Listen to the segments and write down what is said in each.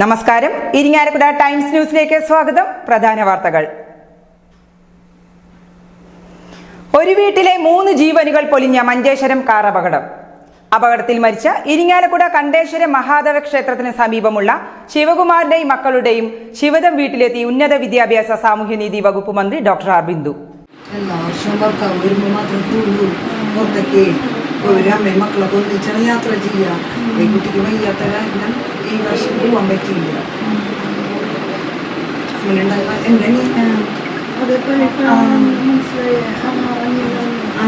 നമസ്കാരം. ഇരിങ്ങാലക്കുട ടൈംസ് ന്യൂസിലേക്ക് സ്വാഗതം. പ്രധാന വാർത്തകൾ. ഒരു വീട്ടിലെ മൂന്ന് ജീവനുകൾ പൊലിഞ്ഞ മഞ്ചേശ്വരം കാർ അപകടം. അപകടത്തിൽ മരിച്ച ഇരിങ്ങാലക്കുട കണ്ടേശ്വര മഹാദേവ ക്ഷേത്രത്തിന് സമീപമുള്ള ശിവകുമാറിന്റെയും മക്കളുടെയും ശിവദം വീട്ടിലെത്തി ഉന്നത വിദ്യാഭ്യാസ സാമൂഹ്യനീതി വകുപ്പ് മന്ത്രി ഡോക്ടർ ആർ ബിന്ദു. മക്കളൊക്കെ ഒന്നിച്ചാണ് യാത്ര ചെയ്യുക കുട്ടിക്ക് വയ്യാത്ത ഈ വർഷം പോകാൻ പറ്റിയില്ല. അങ്ങനെ ഉണ്ടായപ്പോ എന്നെ നീ അതിപ്പോ ആ. മനസ്സിലായി? ആ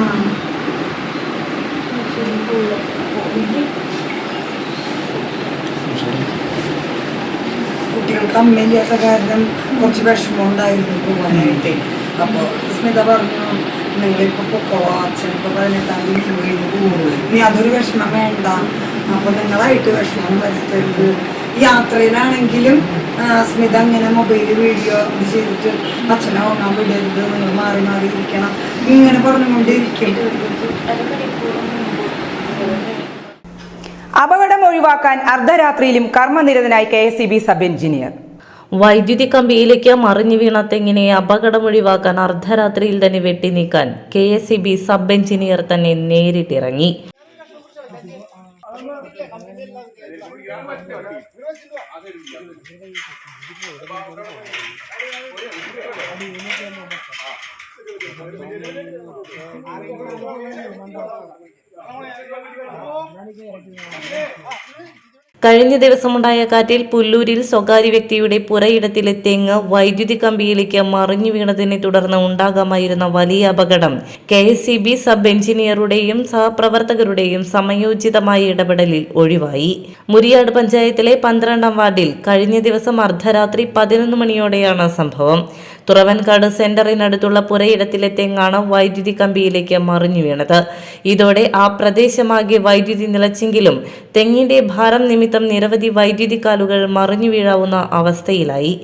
കുട്ടികൾക്ക് അമ്മയില്ലാത്ത കാരണം കുറച്ച് വിഷമം ഉണ്ടായിരുന്നു പോകാനായിട്ട് അപ്പോൾ സ്മിത പറഞ്ഞു നിങ്ങളിപ്പോൾ പൊക്കോ അച്ഛനിപ്പോൾ പതിനെട്ടാം തീയതി ലീവ് ചെയ്ത് പോകും ഇനി അതൊരു വിഷമം വേണ്ട. അപ്പോൾ നിങ്ങളായിട്ട് വിഷമം വരുത്തരുത്. യാത്രയിലാണെങ്കിലും സ്മിത അങ്ങനെ മൊബൈൽ വീഡിയോ ഇത് ചെയ്തിട്ട് അച്ഛനെ ഉറങ്ങാൻ വിടരുത് നിങ്ങൾ മാറി മാറി ഇരിക്കണം. ഇങ്ങനെ പറഞ്ഞുകൊണ്ടിരിക്കും അപകടം ഒഴിവാക്കാൻ അർദ്ധരാത്രിയിലും കർമ്മനിരതനായി K S C B sub engineer. വൈദ്യുതി കമ്പിയിലേക്ക് മറിഞ്ഞു വീണ തെങ്ങിനെ അപകടമൊഴിവാക്കാൻ അർദ്ധരാത്രിയിൽ തന്നെ വെട്ടി നീക്കാൻ K S C B sub engineer തന്നെ നേരിട്ടിറങ്ങി. ನನಗೆ കഴിഞ്ഞ ദിവസമുണ്ടായ കാറ്റിൽ പുല്ലൂരിൽ സ്വകാര്യ വ്യക്തിയുടെ പുരയിടത്തിലെ തെങ്ങ് വൈദ്യുതി കമ്പിയിലേക്ക് മറിഞ്ഞു വീണതിനെ തുടർന്ന് ഉണ്ടാകാമായിരുന്ന വലിയ അപകടം. കെ സബ് എഞ്ചിനീയറുടെയും സഹപ്രവർത്തകരുടെയും സമയോചിതമായ ഇടപെടലിൽ ഒഴിവായി. മുരിയാട് പഞ്ചായത്തിലെ പന്ത്രണ്ടാം വാർഡിൽ കഴിഞ്ഞ ദിവസം അർദ്ധരാത്രി പതിനൊന്ന് മണിയോടെയാണ് സംഭവം. തുറവൻകാട് സെന്ററിനടുത്തുള്ള പുരയിടത്തിലെ തെങ്ങാണ് വൈദ്യുതി കമ്പിയിലേക്ക് മറിഞ്ഞു വീണത്. ഇതോടെ ആ പ്രദേശമാകെ വൈദ്യുതി നിലച്ചെങ്കിലും തെങ്ങിന്റെ ഭാരം നിമിത്തം നിരവധി വൈദ്യുതി കാലുകൾ മറിഞ്ഞു വീഴാവുന്ന അവസ്ഥയിലായി.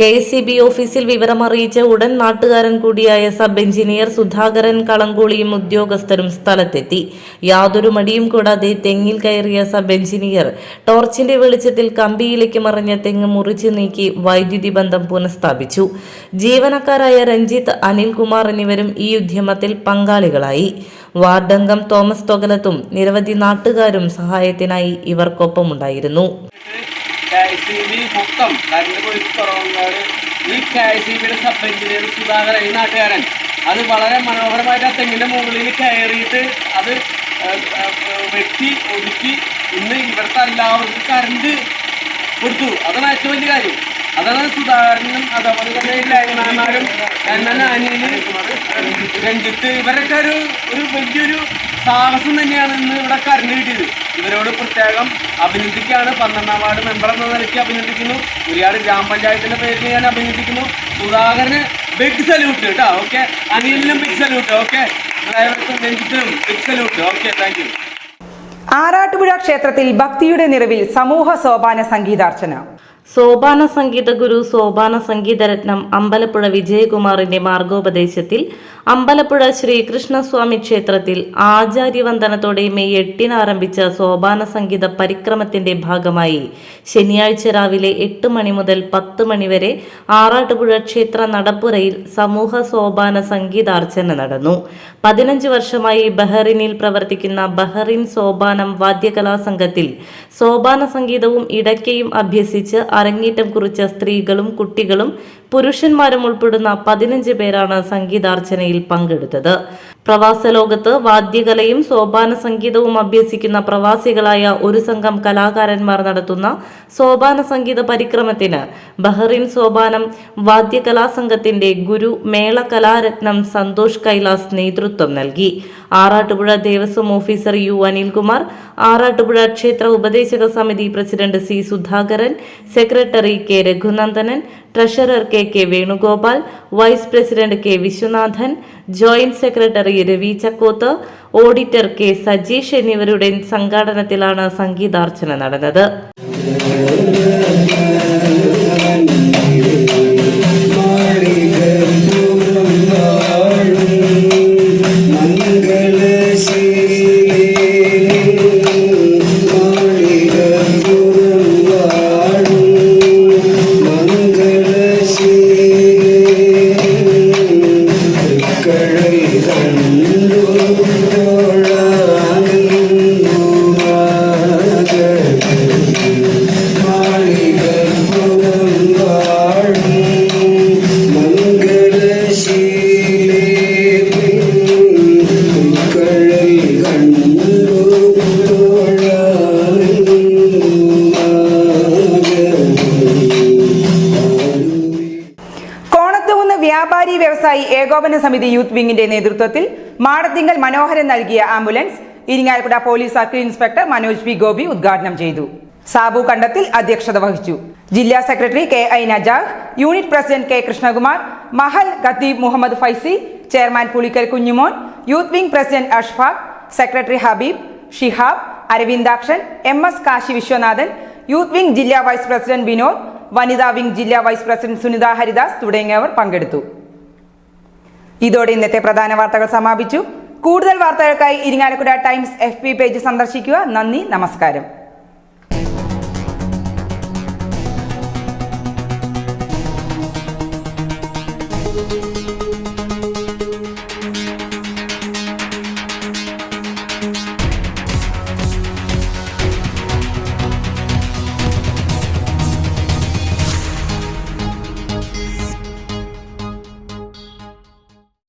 കെ എസ് സി ബി ഓഫീസിൽ വിവരമറിയിച്ച ഉടൻ നാട്ടുകാരൻ കൂടിയായ സബ് എഞ്ചിനീയർ സുധാകരൻ കളങ്കോളിയും ഉദ്യോഗസ്ഥരും സ്ഥലത്തെത്തി. യാതൊരു മടിയും കൂടാതെ തെങ്ങിൽ കയറിയ സബ് എഞ്ചിനീയർ ടോർച്ചിന്റെ വെളിച്ചത്തിൽ കമ്പിയിലേക്ക് മറിഞ്ഞ തെങ്ങ് മുറിച്ചു നീക്കി വൈദ്യുതി ബന്ധം പുനഃസ്ഥാപിച്ചു. ജീവനക്കാരായ രഞ്ജിത്ത് അനിൽകുമാർ എന്നിവരും ഈ ഉദ്യമത്തിൽ പങ്കാളികളായി. വാർഡംഗം തോമസ് തൊകലത്തും നിരവധി നാട്ടുകാരും സഹായത്തിനായി ഇവർക്കൊപ്പമുണ്ടായിരുന്നു. അത് വളരെ മനോഹരമായിട്ട് ആ തെങ്ങിന്റെ മുകളിൽ കയറിയിട്ട് അത് വെട്ടി ഒതുക്കി ഇന്ന് ഇവിടുത്തെ എല്ലാവർക്കും കറണ്ട് കൊടുത്തു. അതാണ് ഏറ്റവും വലിയ കാര്യം. അതാണ് സുധാകരനും അതേപോലെ തന്നെ ലൈനാമാരും എന്നെ അനിയന് രഞ്ജിത്ത് ഇവരൊക്കെ ഒരു ഒരു വലിയൊരു സാഹസം തന്നെയാണ് ഇന്ന് ഇവിടെ കരണ്ട് കിട്ടിയത്. ഇവരോട് പ്രത്യേകം അഭിനന്ദിക്കുകയാണ്. പന്ത്രണ്ടാം വാർഡ് മെമ്പർ എന്ന നിലയ്ക്ക് അഭിനന്ദിക്കുന്നു. ഒരുപാട് ഗ്രാമപഞ്ചായത്തിന്റെ പേരിൽ ഞാൻ അഭിനന്ദിക്കുന്നു. സുധാകരന് ബിഗ് സല്യൂട്ട് കേട്ടോ ഓക്കെ അനിലിനും big salute okay രഞ്ജിത്തിനും big salute okay thank you Arattupuzha ക്ഷേത്രത്തിൽ ഭക്തിയുടെ നിറവിൽ സമൂഹ സോപാന സംഗീതാർച്ചന. സോപാന സംഗീത ഗുരു സോപാന സംഗീതരത്നം അമ്പലപ്പുഴ വിജയകുമാറിന്റെ മാർഗോപദേശത്തിൽ അമ്പലപ്പുഴ ശ്രീകൃഷ്ണസ്വാമി ക്ഷേത്രത്തിൽ ആചാര്യവന്ദനത്തോടെ മെയ് എട്ടിന് ആരംഭിച്ച സോപാന സംഗീത പരിക്രമത്തിന്റെ ഭാഗമായി ശനിയാഴ്ച രാവിലെ എട്ട് മണി മുതൽ പത്ത് മണി വരെ ആറാട്ടുപുഴ ക്ഷേത്ര നടപ്പുരയിൽ സമൂഹ സോപാന സംഗീതാർച്ചന നടന്നു. പതിനഞ്ച് വർഷമായി ബഹറിനിൽ പ്രവർത്തിക്കുന്ന ബഹറിൻ സോപാനം വാദ്യകലാ സംഘത്തിൽ സോപാന സംഗീതവും ഇടയ്ക്കയും അഭ്യസിച്ച് അരങ്ങേറ്റം കുറിച്ച സ്ത്രീകളും കുട്ടികളും പുരുഷന്മാരും ഉൾപ്പെടുന്ന പതിനഞ്ച് പേരാണ് സംഗീതാർച്ചനയിൽ പങ്കെടുത്തത്. പ്രവാസ ലോകത്ത് വാദ്യകലയും സോപാന സംഗീതവും അഭ്യസിക്കുന്ന പ്രവാസികളായ ഒരു സംഘം കലാകാരന്മാർ നടത്തുന്ന സോപാന സംഗീത പരിക്രമത്തിന് ബഹറിൻ സോപാനം വാദ്യകലാ സംഘത്തിന്റെ ഗുരു മേള കലാരത്നം സന്തോഷ് കൈലാസ് നേതൃത്വം നൽകി. ആറാട്ടുപുഴ ദേവസ്വം ഓഫീസർ യു അനിൽകുമാർ ആറാട്ടുപുഴ ക്ഷേത്ര ഉപദേശക സമിതി president C Sudhakaran secretary K Raghunandanan treasurer K K Venugopal vice president K Viswanathan joint secretary Ravi Chakkoth auditor K Sajeesh എന്നിവരുടെ സംഘാടനത്തിലാണ് സംഗീതാർച്ചന നടന്നത്. ഏകോപന സമിതി യൂത്ത് വിംഗിന്റെ നേതൃത്വത്തിൽ മാടത്തിങ്കൽ മനോഹരൻ നൽകിയ ambulance Irinjalakuda police circle inspector Manoj P Gopi ഉദ്ഘാടനം ചെയ്തു. സാബു കണ്ടത്തിൽ അധ്യക്ഷത വഹിച്ചു. ജില്ലാ secretary K I Najah unit president K Krishnakumar Mahal Khatib Muhammad Faizy chairman Pulikkal Kunjumon youth wing president Ashfaq secretary Habeeb Shihab Aravindakshan M S Kashi Viswanathan youth wing ജില്ലാ vice president Vinod വനിതാ wing ജില്ലാ vice president Sunitha Haridas തുടങ്ങിയവർ പങ്കെടുത്തു. ഇതോടെ ഇന്നത്തെ പ്രധാന വാർത്തകൾ സമാപിച്ചു. കൂടുതൽ വാർത്തകൾക്കായി ഇരിങ്ങാലക്കുട ടൈംസ് എഫ് പേജ് സന്ദർശിക്കുക. നന്ദി നമസ്കാരം.